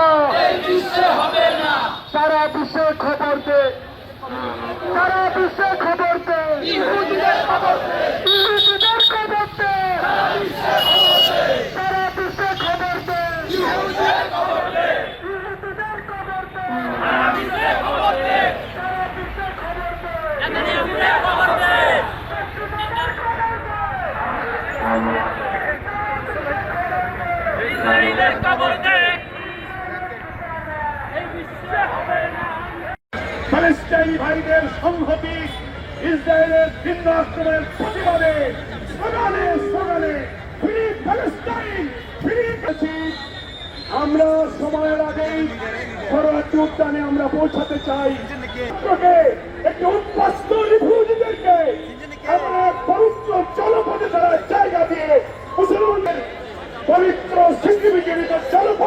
না সারা বিশ্বে খবর দে সারা বিশ্বে খবর দে ইহুদিদের খবর দে সারা বিশ্বে খবর ইসরায়েলি ভাইদের সংহতি ইসরায়েলের ভিন্ন আক্রমণের প্রতিবাদে সকালে সকালে প্যালেস্টাইন আমরা সময়ের আগেই ঘরোয়া আমরা পৌঁছাতে চাই। একটি রিফিউজিদেরকে পবিত্র জলপথে তারা জায়গা দিয়ে মুসলমানদের পবিত্র স্বীকৃতি জনপথ